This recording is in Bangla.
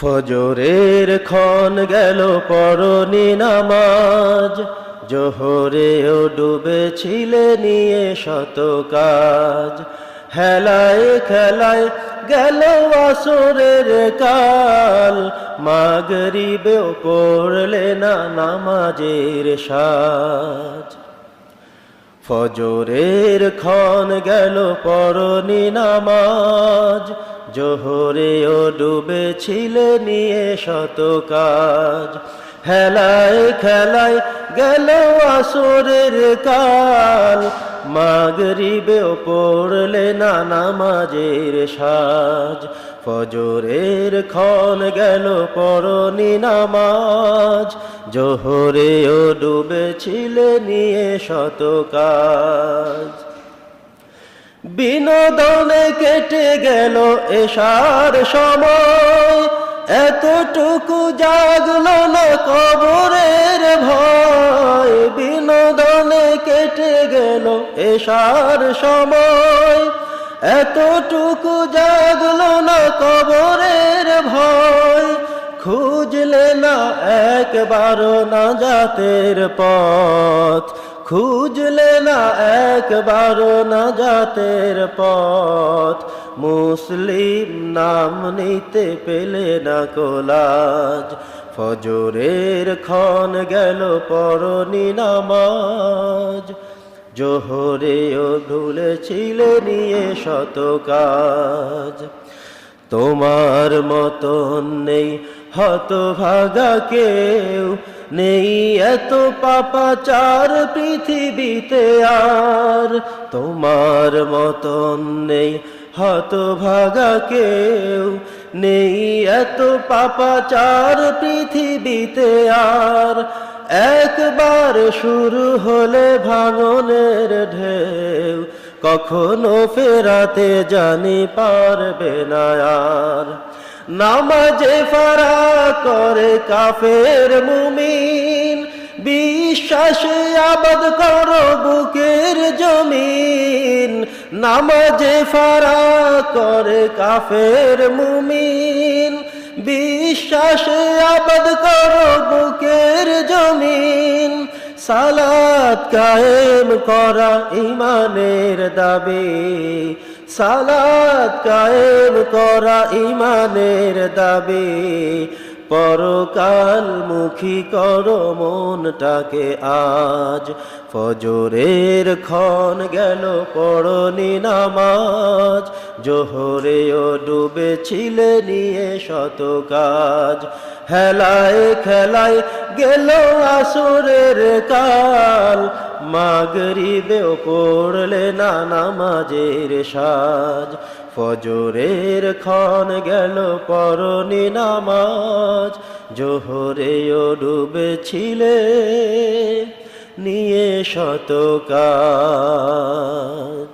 ফজরের ক্ষণ গেল পরনি নামাজ। জোহরেও ডুবেছিলে নিয়ে শত কাজ। হেলায় খেলায় গেল আসরের কাল। মাগরিবেও পড়লে না নামাজের সাজ। ফজরের ক্ষণ গেল পরনি নামাজ। জোহরেও ডুবেছিলে নিয়ে শত কাজ। হেলায় খেলায় গেল আসরের কাল। মাগরিবেও পড়লে না নামাজের সাজ। ফজরের ক্ষণ গেল পরনি নামাজ। জোহরে জোহরেও ডুবেছিলে নিয়ে শত কাজ। বিনোদনে কেটে গেল এসার সময়। এতটুকু জাগলো না কবরের ভয়। বিনোদনে কেটে গেল এসার সময়। এতটুকু জাগলো না কবরের ভয়। খুঁজলে না একবারও না জাতের পথ। খুঁজলে না একবার না জাতের পথ। মুসলিম নাম নিতে পেলে না কোলাজ। ফজরের ক্ষণ গেল পরনি নামাজ। জোহরেও ভুলেছিলে নিয়ে শত কাজ। তোমার মতন নেই হতভাগা কেউ। নেই এত পাপাচার পৃথিবীতে আর। তোমার মতন নেই, হতভাগা কেউ নেই। এত পাপাচার পৃথিবীতে আর। একবার শুরু হলে ভাঙনের ঢেউ, কখনো ফেরাতে জানি পারবে না আর। নামাজে ফারা করে কাফের মুমিন। বিশ্বাসে আবাদ করো বুকের জমিন। নামাজে ফারা করে কাফের মুমিন। বিশ্বাসে আবাদ করো বুকের জমিন। সালাত কায়েম করা ইমানের দাবি। সালাত কায়েম করা ইমানের দাবি। পরকাল মুখী করো মনটাকে আজ। ফজরের ক্ষণ গেল, পড়নি নামাজ। জোহরেও ডুবেছিলে নিয়ে শত কাজ। হেলায় খেলায় গেল আসরের কাল। মাগরিবেও পড়লে না নামাজের সাজ। ফজরের ক্ষণ গেল পরনি নামাজ। জোহরেও ডুবেছিলে, নিয়ে শত কাজ।